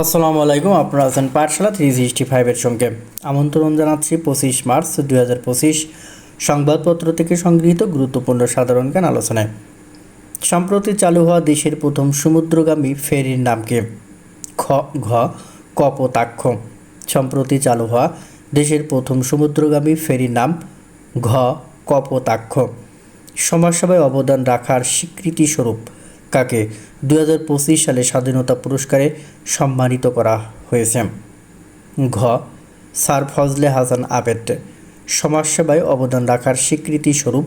আসসালামু আলাইকুম, আপনারা আছেন পাঠশালা থ্রি সিক্সটি ফাইভের সঙ্গে। আমন্ত্রণ জানাচ্ছি পঁচিশ মার্চ দুই হাজার পঁচিশ সংবাদপত্র থেকে সংগৃহীত গুরুত্বপূর্ণ সাধারণ জ্ঞান আলোচনায়। সম্প্রতি চালু হওয়া দেশের প্রথম সমুদ্রগামী ফেরির নাম কি? খ, ঘ, কপোতাক্ষ। সম্প্রতি চালু হওয়া দেশের প্রথম সমুদ্রগামী ফেরির নাম ঘ, কপোতাক্ষ। সমাজসেবায় অবদান রাখার স্বীকৃতি স্বরূপ কাকে দুই হাজার পঁচিশ সালে স্বাধীনতা পুরস্কারে সম্মানিত করা হয়েছে। ঘ. স্যার ফজলে হাসান আবেদ, সমাজসেবায় অবদান রাখার স্বীকৃতি স্বরূপ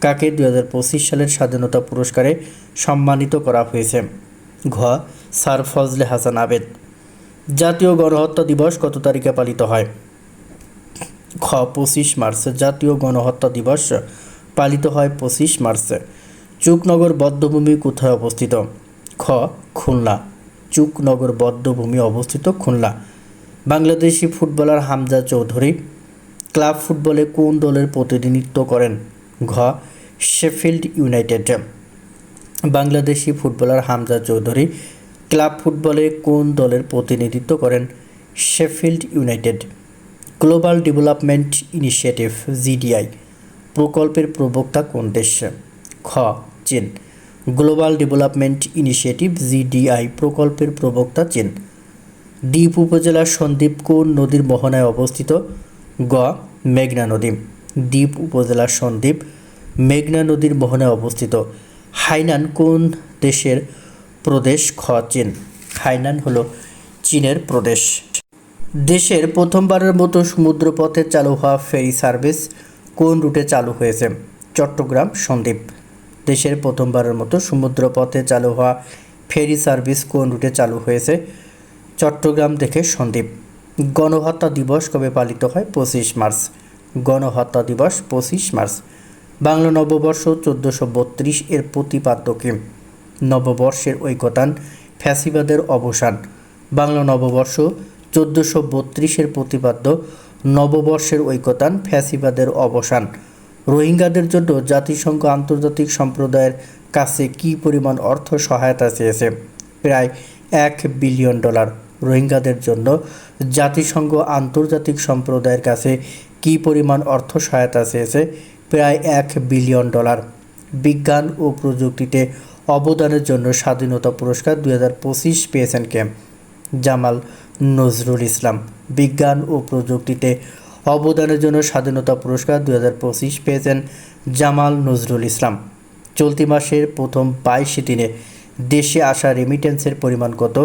কাকে দুই হাজার পঁচিশ সালের স্বাধীনতা পুরস্কারে সম্মানিত করা হয়েছে? ঘ. স্যার ফজলে হাসান আবেদ, জাতীয় গণহত্যা দিবস কত তারিখে পালিত হয়? খ পঁচিশ মার্চ, জাতীয় গণহত্যা দিবস পালিত হয় পঁচিশ মার্চ। চুকনগর বদ্ধভূমি কোথায় অবস্থিত? খ. খুলনা। চুকনগর বদ্ধভূমি অবস্থিত খুলনা। বাংলাদেশি ফুটবলার হামজা চৌধুরী ক্লাব ফুটবলে কোন দলের প্রতিনিধিত্ব করেন? ঘ. Sheffield United. Bangladeshi footballer Hamza Chowdhury club ফুটবলে কোন দলের প্রতিনিধিত্ব করেন? Sheffield United. Global development initiative, GDI. প্রকল্পের প্রবক্তা কোন দেশ? খ. চীন। গ্লোবাল ডেভেলপমেন্ট ইনিশিয়েটিভ জিডিআই প্রকল্পের প্রবক্তা চীন। দ্বীপ উপজেলার সন্দ্বীপ কোন নদীর মোহনায় অবস্থিত? গ, মেঘনা নদী। দ্বীপ উপজেলার সন্দ্বীপ মেঘনা নদীর মোহনায় অবস্থিত। হাইনান কোন দেশের প্রদেশ? খ, চীন। হাইনান হলো চীনের প্রদেশ। দেশের প্রথমবারের মতো সমুদ্রপথে চালু হওয়া ফেরি সার্ভিস কোন রুটে চালু হয়েছে? চট্টগ্রাম সন্দ্বীপ দেশের প্রথমবারের মতো সমুদ্রপথে চালু হওয়া ফেরি সার্ভিস কোন রুটে চালু হয়েছে? চট্টগ্রাম থেকে সন্দ্বীপ গণহত্যা দিবস কবে পালিত হয়? পঁচিশ মার্চ। গণহত্যা দিবস, পঁচিশ মার্চ। বাংলা নববর্ষ চোদ্দোশো বত্রিশ এর প্রতিপাদ্য কি? নববর্ষের ঐকতান, ফ্যাসিবাদের অবসান। বাংলা নববর্ষ চোদ্দোশো বত্রিশের প্রতিপাদ্য, নববর্ষের ঐকতান, ফ্যাসিবাদের অবসান। রোহিঙ্গাদের জন্য জাতিসংঘ আন্তর্জাতিক সম্প্রদায়ের কাছে কী পরিমাণ অর্থ সহায়তা চেয়েছে? প্রায় এক বিলিয়ন ডলার। রোহিঙ্গাদের জন্য জাতিসংঘ আন্তর্জাতিক সম্প্রদায়ের কাছে কী পরিমাণ অর্থ সহায়তা চেয়েছে? প্রায় এক বিলিয়ন ডলার। বিজ্ঞান ও প্রযুক্তিতে অবদানের জন্য স্বাধীনতা পুরস্কার দুই হাজার পঁচিশ পেয়েছেন কে? জামাল নজরুল ইসলাম। বিজ্ঞান ও প্রযুক্তিতে অবদানের জন্য স্বাধীনতা পুরস্কার দুই হাজার পঁচিশ পেয়েছেন জামাল নজরুল ইসলাম। চলতি মাসের প্রথম বাইশ দিনে দেশে আসা রেমিটেন্সের পরিমাণ কত?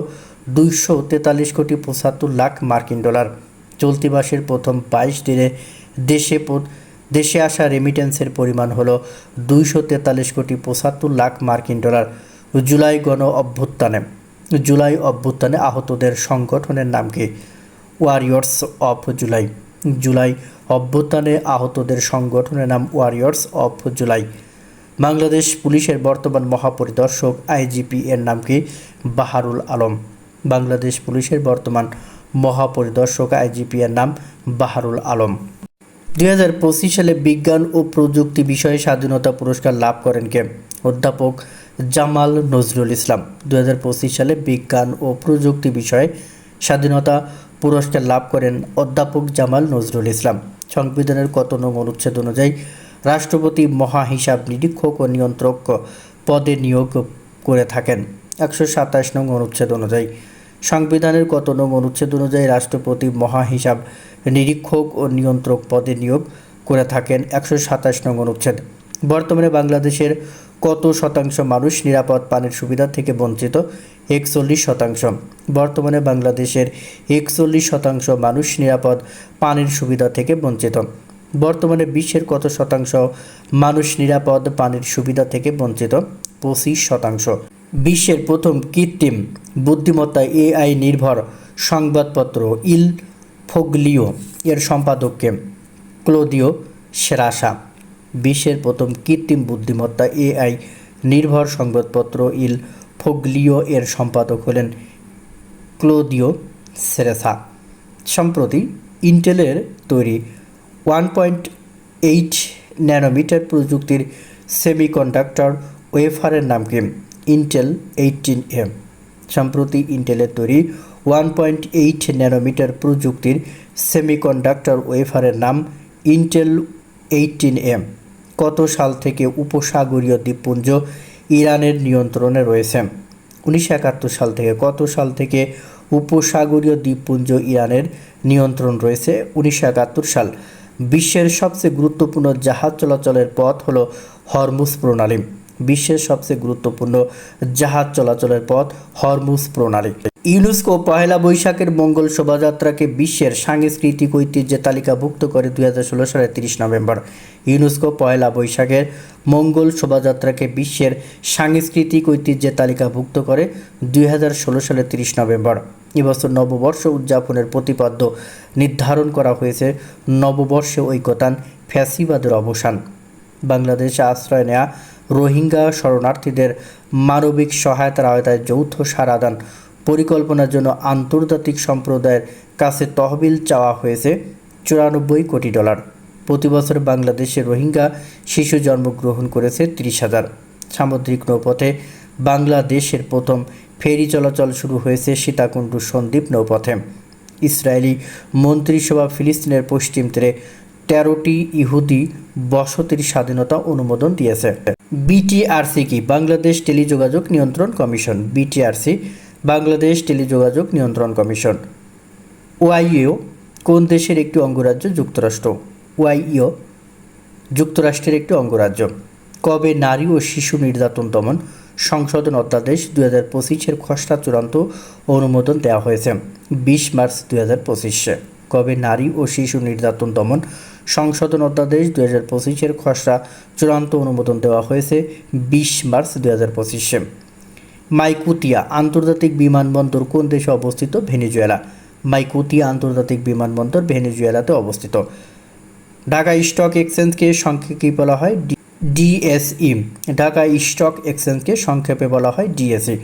দুইশো তেতাল্লিশ কোটি পঁচাত্তর লাখ মার্কিন ডলার। চলতি মাসের প্রথম বাইশ দিনে দেশে দেশে আসা রেমিটেন্সের পরিমাণ হলো দুইশো তেতাল্লিশ কোটি পঁচাত্তর লাখ মার্কিন ডলার। জুলাই গণ অভ্যুত্থানে। জুলাই অভ্যুত্থানে আহতদের সংগঠনের নাম কি? ওয়ারিয়র্স অফ জুলাই জুলাই অভ্যুত্থানে আহতদের সংগঠনের নাম ওয়ারিয়র্স অফ জুলাই বাংলাদেশ পুলিশের বর্তমান মহাপরিদর্শক আইজিপি এর নাম কি? বাহারুল আলম। বাংলাদেশ পুলিশের বর্তমান মহাপরিদর্শক আইজিপি এর নাম বাহারুল আলম। দুই হাজার পঁচিশ সালে বিজ্ঞান ও প্রযুক্তি বিষয়ে স্বাধীনতা পুরস্কার লাভ করেন কে? অধ্যাপক জামাল নজরুল ইসলাম। পঁচিশ সালে বিজ্ঞান ও প্রযুক্তি বিষয়ে স্বাধীনতা পুরস্কার লাভ করেন অধ্যাপক জামাল নজরুল ইসলাম। সংবিধানের কত নং অনুচ্ছেদ অনুযায়ী রাষ্ট্রপতি মহা হিসাব নিরীক্ষক ও নিয়ন্ত্রক পদে নিয়োগ করে থাকেন। একশো সাতাশ নং অনুচ্ছেদ অনুযায়ী সংবিধানের কত নং অনুচ্ছেদ অনুযায়ী রাষ্ট্রপতি মহা হিসাব নিরীক্ষক ও নিয়ন্ত্রক পদে নিয়োগ করে থাকেন? একশো সাতাশ নং অনুচ্ছেদ। বর্তমানে বাংলাদেশের কত শতাংশ মানুষ নিরাপদ পানির সুবিধা থেকে বঞ্চিত? একচল্লিশ শতাংশ। বর্তমানে বাংলাদেশের একচল্লিশ শতাংশ মানুষ নিরাপদ, পানির সুবিধা থেকে বঞ্চিত। বর্তমানে বিশ্বের কত শতাংশ মানুষ নিরাপদ, পানির সুবিধা থেকে বঞ্চিত? পঁচিশ শতাংশ। বিশ্বের প্রথম কৃত্রিম বুদ্ধিমত্তা এআই নির্ভর সংবাদপত্র ইল ফোগলিও এর সম্পাদককে ক্লোদিও সেরাসা। বিশ্বের প্রথম কৃত্রিম বুদ্ধিমত্তা এআই নির্ভর সংবাদপত্র ইল ফোগলিও এর সম্পাদক হলেন ক্লোদিও সেরেসা। সম্প্রতি ইন্টেলের তৈরি ওয়ান পয়েন্ট এইট ন্যানোমিটার প্রযুক্তির সেমিকন্ডাক্টর ওয়েফারের নাম কি? Intel eighteen M. সম্প্রতি ইন্টেলের তৈরি ওয়ান পয়েন্ট এইট ন্যানোমিটার প্রযুক্তির সেমিকন্ডাক্টর ওয়েফারের নাম ইন্টেল এইটিন এম। কত সাল থেকে উপসাগরীয় দ্বীপপুঞ্জ ইরানের নিয়ন্ত্রণে রয়েছে। উনিশশো একাত্তর সাল থেকে কত সাল থেকে উপসাগরীয় দ্বীপপুঞ্জ ইরানের নিয়ন্ত্রণ রয়েছে। উনিশশো একাত্তর সাল বিশ্বের সবচেয়ে গুরুত্বপূর্ণ জাহাজ চলাচলের পথ হল হরমুজ প্রণালী। বিশ্বের সবচেয়ে গুরুত্বপূর্ণ জাহাজ চলাচলের পথ হরমুজ প্রণালী। ইউনেস্কো পহেলা বৈশাখের মঙ্গল শোভাযাত্রাকে বিশ্বের সাংস্কৃতিক ঐতিহ্যের তালিকাভুক্ত করে দুই হাজার ষোলো সালের তিরিশ নভেম্বর। ইউনেস্কো পহেলা বৈশাখের মঙ্গল শোভাযাত্রাকে বিশ্বের সাংস্কৃতিক ঐতিহ্যের তালিকাভুক্ত করে দুই হাজার ষোলো সালের তিরিশ নভেম্বর। এবছর নববর্ষ উদযাপনের প্রতিপাদ্য নির্ধারণ করা হয়েছে নববর্ষে ঐকতান ফ্যাসিবাদের অবসান। বাংলাদেশে আশ্রয় নেয়া রোহিঙ্গা শরণার্থীদের মানবিক সহায়তার আওতায় যৌথ সারাদান পরিকল্পনার জন্য আন্তর্জাতিক সম্প্রদায়ের কাছে তহবিল চাওয়া হয়েছে চুরানব্বই কোটি ডলার। প্রতি বছর বাংলাদেশে রোহিঙ্গা শিশু জন্মগ্রহণ করেছে তিরিশ হাজার। সামুদ্রিক নৌপথে বাংলাদেশের প্রথম ফেরি চলাচল শুরু হয়েছে সীতাকুণ্ডু সন্দ্বীপ নৌপথে। ইসরায়েলি মন্ত্রিসভা ফিলিস্তিনের পশ্চিম তীরে তেরোটি ইহুদি বসতির স্বাধীনতা অনুমোদন দিয়েছে। বিটিআরসি কি? বাংলাদেশ টেলিযোগাযোগ নিয়ন্ত্রণ কমিশন। বিটিআরসি, বাংলাদেশ টেলিযোগাযোগ নিয়ন্ত্রণ কমিশন। ওয়াইও কোন দেশের একটি অঙ্গরাজ্য যুক্তরাষ্ট্র? ওয়াইও যুক্তরাষ্ট্রের একটি অঙ্গরাজ্য। কবে নারী ও শিশু নির্যাতন দমন সংশোধন অধ্যাদেশ দুই হাজার পঁচিশের খসড়া চূড়ান্ত অনুমোদন দেওয়া হয়েছে, বিশ মার্চ দুই হাজার পঁচিশে। কবে নারী ও শিশু নির্যাতন দমন সংশোধন অধ্যাদেশ দুই হাজার পঁচিশের খসড়া চূড়ান্ত অনুমোদন দেওয়া হয়েছে, বিশ মার্চ দুই হাজার পঁচিশে। মাইকুতিয়া আন্তর্জাতিক বিমানবন্দর কোন দেশে অবস্থিত? ভেনেজুয়েলা। মাইকুতিয়া আন্তর্জাতিক বিমানবন্দর ভেনেজুয়েলাতে অবস্থিত। ঢাকা স্টক এক্সচেঞ্জকে সংক্ষেপে বলা হয় ডিএসই ঢাকা স্টক এক্সচেঞ্জকে সংক্ষেপে বলা হয় ডিএসই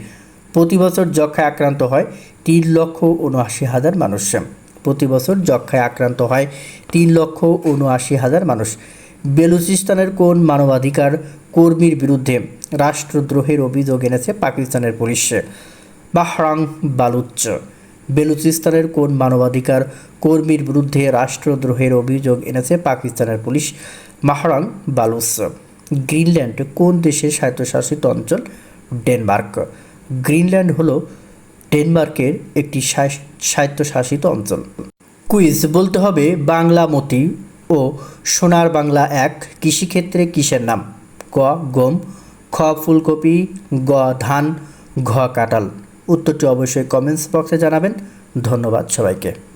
প্রতি বছর যক্ষায় আক্রান্ত হয় তিন লক্ষ উনআশি হাজার মানুষ। প্রতি বছর যক্ষায় আক্রান্ত হয় তিন লক্ষ উনআশি হাজার মানুষ। বেলুচিস্তানের কোন মানবাধিকার কর্মীর বিরুদ্ধে রাষ্ট্রদ্রোহের অভিযোগ এনেছে পাকিস্তানের পুলিশ? বাহরাং বালুচ। বেলুচিস্তানের কোন মানবাধিকার কর্মীর বিরুদ্ধে রাষ্ট্রদ্রোহের অভিযোগ এনেছে পাকিস্তানের পুলিশ? মাহরাং বালুচ। গ্রিনল্যান্ড কোন দেশের স্বায়ত্তশাসিত অঞ্চল? ডেনমার্ক। গ্রিনল্যান্ড হলো ডেনমার্কের একটি স্বায়- স্বায়ত্তশাসিত অঞ্চল। কুইজ, বলতে হবে বাংলা মতি ও সোনার বাংলা এক কৃষিক্ষেত্রে কিসের নাম? ক, গম, খ, ফুলকপি, গ, ধান, ঘ, কাঁঠাল। উত্তরটি অবশ্যই কমেন্টস বক্সে জানাবেন। ধন্যবাদ সবাইকে।